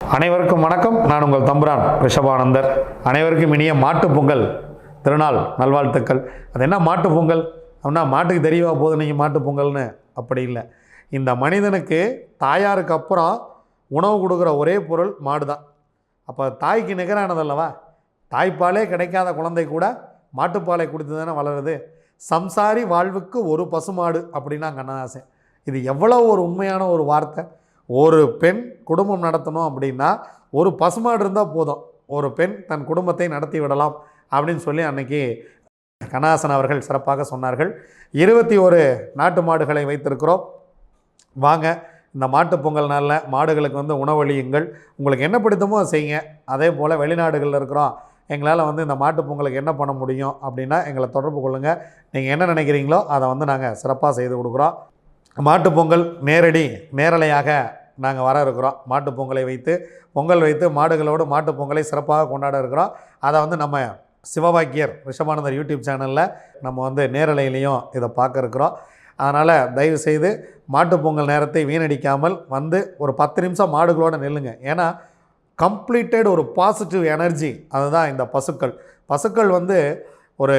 அனைவருக்கும் வணக்கம். நான் உங்கள் தம்புரான் ரிஷபானந்தர். அனைவருக்கும் இனிய மாட்டுப் பொங்கல். திருநாள் நல்வாழ்த்துக்கள். அது என்ன மாட்டுப்பொங்கல் அப்படின்னா மாட்டுக்கு தெரியவா போகுது நீங்கள் மாட்டுப் பொங்கல்னு? அப்படி இல்லை. இந்த மனிதனுக்கு தாயாருக்கு அப்புறம் உணவு கொடுக்குற ஒரே பொருள் மாடு தான் அப்போ தாய்க்கு நிகரானதல்லவா தாய்ப்பாலே கிடைக்காத குழந்தை கூட மாட்டுப்பாலை குடித்து தானே வளருது. சம்சாரி வாழ்வுக்கு ஒரு பசுமாடு அப்படின்னா கண்ணதாசன் இது எவ்வளோ ஒரு உண்மையான ஒரு வார்த்தை. ஒரு பெண் குடும்பம் நடத்தணும் அப்படின்னா ஒரு பசுமாடு இருந்தால் போதும். ஒரு பெண் தன் குடும்பத்தை நடத்தி விடலாம் அப்படின்னு சொல்லி அன்னைக்கு கண்ணதாசன் அவர்கள் சிறப்பாக சொன்னார்கள். இருபத்தி ஒரு நாட்டு மாடுகளை வைத்திருக்கிறோம். வாங்க இந்த மாட்டுப்பொங்கல் நாளில் மாடுகளுக்கு வந்து உணவளியுங்கள். உங்களுக்கு என்ன பிடித்தமோ செய்யுங்க. அதே போல் வெளிநாடுகளில் இருக்கிறோம். எங்களால் வந்து இந்த மாட்டுப் பொங்கலுக்கு என்ன பண்ண முடியும் அப்படின்னா எங்களை தொடர்பு கொள்ளுங்கள் நீங்கள் என்ன நினைக்கிறீங்களோ அதை வந்து நாங்கள் சிறப்பாக செய்து கொடுக்குறோம். மாட்டுப் பொங்கல் நேரடி நேரலையாக நாங்கள் வர இருக்கிறோம். மாட்டுப் பொங்கலை வைத்து பொங்கல் வைத்து மாடுகளோடு மாட்டுப் பொங்கலை சிறப்பாக கொண்டாட இருக்கிறோம். அதை வந்து நம்ம சிவபாக்கியர் ரிஷபானந்தர் யூடியூப் சேனலில் நம்ம வந்து நேரலையிலையும் இதை பார்க்க இருக்கிறோம். அதனால் தயவு செய்து பொங்கல் நேரத்தை வீணடிக்காமல் வந்து ஒரு பத்து நிமிஷம் மாடுகளோடு நெல்லுங்க. ஏன்னா கம்ப்ளீட்டட் ஒரு பாசிட்டிவ் எனர்ஜி அதுதான் இந்த பசுக்கள். பசுக்கள் வந்து ஒரு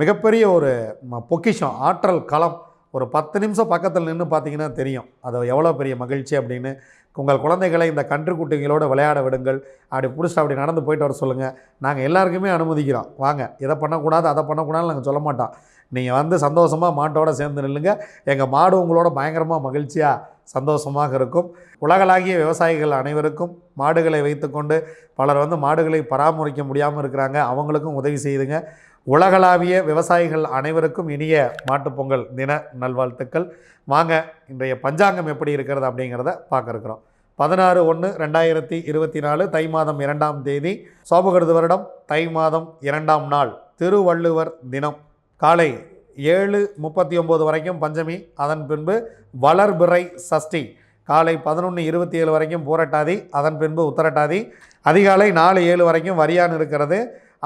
மிகப்பெரிய ஒரு ம, பொக்கிஷம் ஆற்றல் களம். ஒரு பத்து நிமிஷம் பக்கத்தில் நின்று பார்த்தீங்கன்னா தெரியும். அது எவ்வளோ பெரிய மகிழ்ச்சி அப்படின்னு. உங்கள் குழந்தைகளை இந்த கன்றுக்குட்டிகளோடு விளையாட விடுங்கள். அப்படி பிடிச்சிட்டு அப்படி நடந்து போயிட்டு வர சொல்லுங்கள் நாங்கள் எல்லாருக்குமே அனுமதிக்கிறோம். வாங்க. இதை பண்ணக்கூடாது அதை பண்ணக்கூடாதுன்னு நாங்கள் சொல்ல மாட்டோம். நீங்கள் வந்து சந்தோஷமாக மாட்டோட சேர்ந்து நில்லுங்க. எங்கள் மாடு உங்களோட பயங்கரமாக மகிழ்ச்சியாக சந்தோஷமாக இருக்கும். உலகளாகிய விவசாயிகள் அனைவருக்கும் மாடுகளை வைத்துக்கொண்டு பலர் வந்து மாடுகளை பராமரிக்க முடியாமல் இருக்கிறாங்க. அவங்களுக்கும் உதவி செய்துங்க. உலகளாவிய விவசாயிகள் அனைவருக்கும் இனிய மாட்டுப்பொங்கல் தின நல்வாழ்த்துக்கள். வாங்க இன்றைய பஞ்சாங்கம் எப்படி இருக்கிறது அப்படிங்கிறத பார்க்க இருக்கிறோம். பதினாறு ஒன்று ரெண்டாயிரத்தி இருபத்தி நாலு தை மாதம் இரண்டாம் தேதி சோபகிருது வருடம் தை மாதம் இரண்டாம் நாள் திருவள்ளுவர் தினம். காலை ஏழு முப்பத்தி ஒம்பது வரைக்கும் பஞ்சமி அதன் பின்பு வளர்பிறை சஷ்டி. காலை பதினொன்று இருபத்தி ஏழு வரைக்கும் பூரட்டாதி அதன் பின்பு உத்தரட்டாதி. அதிகாலை நாலு ஏழு வரைக்கும் வரியான் இருக்கிறது.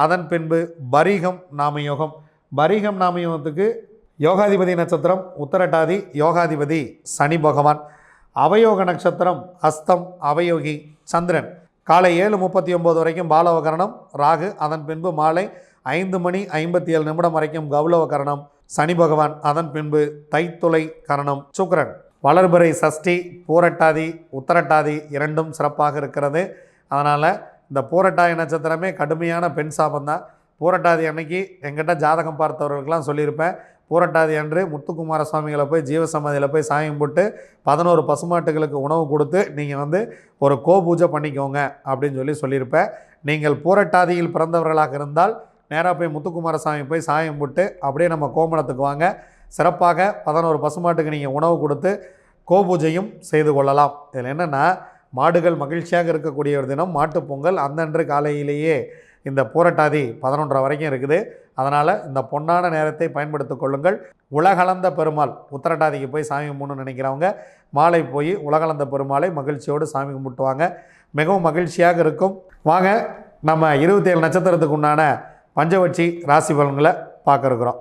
அதன் பின்பு பரிகம் நாமயோகம். பரிகம் நாமயோகத்துக்கு யோகாதிபதி நட்சத்திரம் உத்தரட்டாதி யோகாதிபதி சனி பகவான். அவயோக நட்சத்திரம் அஸ்தம் அவயோகி சந்திரன். காலை ஏழு முப்பத்தி ஒம்பது வரைக்கும் பாலவகரணம் ராகு அதன் பின்பு மாலை ஐந்து மணி ஐம்பத்தி ஏழு நிமிடம் வரைக்கும் கௌலவ கரணம் சனி பகவான் அதன் பின்பு தைத்துளை கரணம் சுக்கரன். வளர்பிறை சஷ்டி பூரட்டாதி உத்தரட்டாதி இரண்டும் சிறப்பாக இருக்கிறது. அதனால் இந்த பூரட்டாய நட்சத்திரமே கடுமையான பெண் சாபம் தான் பூரட்டாதி அன்னைக்கு எங்கிட்ட ஜாதகம் பார்த்தவர்களுக்கெல்லாம் சொல்லியிருப்பேன். பூரட்டாதி அன்று முத்துக்குமார சுவாமிகளை போய் ஜீவசமாதியில் போய் சாயம் போட்டு பதினோரு பசுமாட்டுகளுக்கு உணவு கொடுத்து நீங்கள் வந்து ஒரு கோ பூஜை பண்ணிக்கோங்க அப்படின்னு சொல்லி சொல்லியிருப்பேன். நீங்கள் பூரட்டாதியில் பிறந்தவர்களாக இருந்தால் நேராக போய் முத்துக்குமார சாமி போய் சாயம் போட்டு அப்படியே நம்ம கோமணத்துக்கு வாங்க. சிறப்பாக பதினோரு பசுமாட்டுக்கு நீங்கள் உணவு கொடுத்து கோபூஜையும் செய்து கொள்ளலாம். இதில் என்னென்னா மாடுகள் மகிழ்ச்சியாக இருக்கக்கூடிய ஒரு தினம். மாட்டுப் பொங்கல் அந்தன்று காலையிலேயே இந்த பூரட்டாதி பதினொன்றரை வரைக்கும் இருக்குது. அதனால் இந்த பொன்னான நேரத்தை பயன்படுத்திக் கொள்ளுங்கள். உலகளந்த பெருமாள் உத்தரட்டாதிக்கு போய் சாமி கும்பிடணும்னு நினைக்கிறவங்க மாலை போய் உலகளந்த பெருமாளை மகிழ்ச்சியோடு சாமி கும்பிட்டுவாங்க. மிகவும் மகிழ்ச்சியாக இருக்கும். வாங்க நம்ம இருபத்தேழு நட்சத்திரத்துக்கு உண்டான பஞ்சவட்சி ராசி பலன்களை பார்க்க இருக்கிறோம்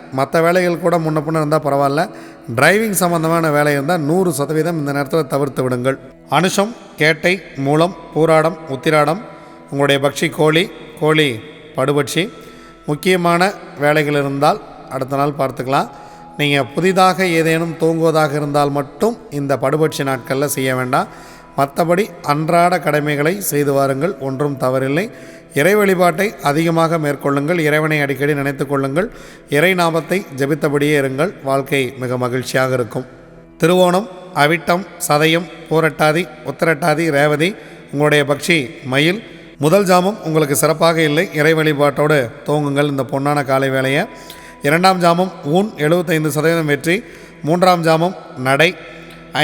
மற்ற வேலைகள் கூட முன்ன பின்ன இருந்தால் பரவாயில்ல. டிரைவிங் சம்மந்தமான வேலை இருந்தால் நூறு சதவீதம் இந்த நேரத்தில் தவிர்த்து விடுங்கள். அனுஷம் கேட்டை மூலம் பூராடம் உத்திராடம் உங்களுடைய பக்ஷி கோழி கோழி படுபட்சி முக்கியமான வேலைகள் இருந்தால் அடுத்த நாள் பார்த்துக்கலாம். நீங்கள் புதிதாக ஏதேனும் தூங்குவதாக இருந்தால் மட்டும் இந்த படுபட்சி நாட்களில் செய்ய வேண்டாம். மற்றபடி அன்றாட கடமைகளை செய்து வாருங்கள் ஒன்றும் தவறில்லை. இறை வழிபாட்டை அதிகமாக மேற்கொள்ளுங்கள். இறைவனை அடிக்கடி நினைத்து கொள்ளுங்கள். இறை நாமத்தை ஜெபித்தபடியே இருங்கள். வாழ்க்கை மிக மகிழ்ச்சியாக இருக்கும். திருவோணம் அவிட்டம் சதயம் பூரட்டாதி உத்தரட்டாதி ரேவதி உங்களுடைய பக்ஷி மயில். முதல் ஜாமம் உங்களுக்கு சிறப்பாக இல்லை. இறை வழிபாட்டோடு துவங்குங்கள் இந்த பொன்னான காலை வேலையை இரண்டாம் ஜாமம் ஊன் எழுபத்தைந்து சதவீதம் வெற்றி. மூன்றாம் ஜாமம் நடை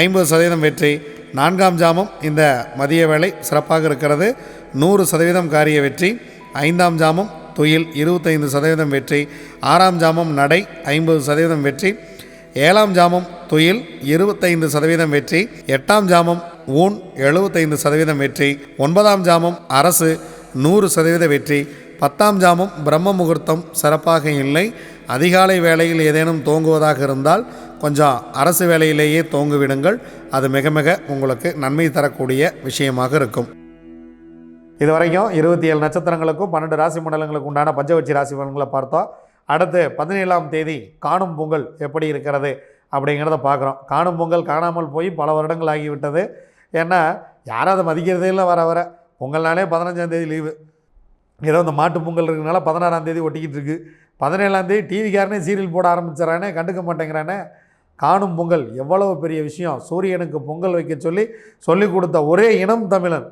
ஐம்பது சதவீதம் வெற்றி. நான்காம் ஜாமம் இந்த மதிய வேலை சிறப்பாக இருக்கிறது. நூறு சதவீதம் காரிய வெற்றி ஐந்தாம் ஜாமம் துயில் இருபத்தைந்து சதவீதம் வெற்றி ஆறாம் ஜாமம் நடை ஐம்பது சதவீதம் வெற்றி ஏழாம் ஜாமம் துயில் இருபத்தைந்து சதவீதம் வெற்றி எட்டாம் ஜாமம் ஊன் எழுபத்தைந்து சதவீதம் வெற்றி ஒன்பதாம் ஜாமம் அரசு நூறு சதவீத வெற்றி பத்தாம் ஜாமம் பிரம்ம முகூர்த்தம் சிறப்பாக இல்லை அதிகாலை வேளையில் ஏதேனும் தோங்குவதாக இருந்தால் கொஞ்சம் அரசு வேலையிலேயே தோங்குவிடுங்கள் அது மிக மிக உங்களுக்கு நன்மை தரக்கூடிய விஷயமாக இருக்கும். இது வரைக்கும் இருபத்தி ஏழு நட்சத்திரங்களுக்கும் பன்னெண்டு ராசி மண்டலங்களுக்கு உண்டான பஞ்சவட்சி ராசி பலன்களை பார்த்தோம். அடுத்து பதினேழாம் தேதி காணும் பொங்கல் எப்படி இருக்கிறது அப்படிங்கிறத பார்க்குறோம். காணும் பொங்கல் காணாமல் போய் பல வருடங்கள் ஆகிவிட்டது. ஏன்னா யாரும் அதை மதிக்கிறதே இல்லை வர வர. பொங்கல்னாலே பதினஞ்சாம் தேதி லீவு. ஏதோ இந்த மாட்டு பொங்கல் இருக்கிறனால பதினாறாம் தேதி ஒட்டிக்கிட்டு இருக்குது பதினேழாம் தேதி டிவிக்காரனே சீரியல் போட ஆரம்பிச்சிடறானே கண்டுக்க மாட்டேங்கிறானே. காணும் பொங்கல் எவ்வளவு பெரிய விஷயம். சூரியனுக்கு பொங்கல் வைக்க சொல்லி சொல்லி கொடுத்த ஒரே இனம் தமிழன்.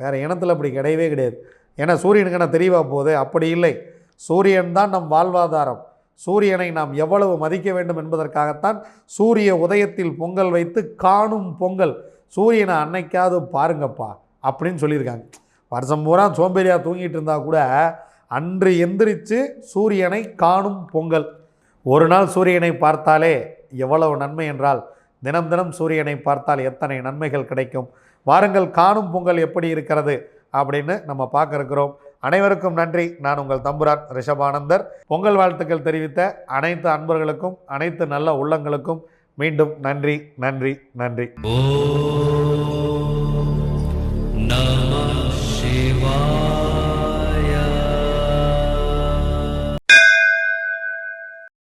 வேறு இனத்தில் அப்படி கிடையவே கிடையாது. ஏன்னா சூரியனுக்கு என்ன தெரியவா போகுது? அப்படி இல்லை. சூரியன் தான் நம் வாழ்வாதாரம். சூரியனை நாம் எவ்வளவு மதிக்க வேண்டும் என்பதற்காகத்தான் சூரிய உதயத்தில் பொங்கல் வைத்து காணும் பொங்கல். சூரியனை அன்னைக்காவது பாருங்கப்பா அப்படின்னு சொல்லியிருக்காங்க. வருஷம் பூரா சோம்பேறியாக தூங்கிட்டு இருந்தால் கூட அன்று எந்திரிச்சு சூரியனை காணும் பொங்கல். ஒரு நாள் சூரியனை பார்த்தாலே எவ்வளவு நன்மை என்றால் தினம் தினம் சூரியனை பார்த்தால் எத்தனை நன்மைகள் கிடைக்கும்? வாருங்கள் காணும் பொங்கல் எப்படி இருக்கிறது அப்படின்னு நம்ம பார்க்க இருக்கிறோம் அனைவருக்கும் நன்றி. நான் உங்கள் தம்புரான் ரிஷபானந்தர். பொங்கல் வாழ்த்துக்கள் தெரிவித்த அனைத்து அன்பர்களுக்கும் அனைத்து நல்ல உள்ளங்களுக்கும் மீண்டும் நன்றி நன்றி நன்றி.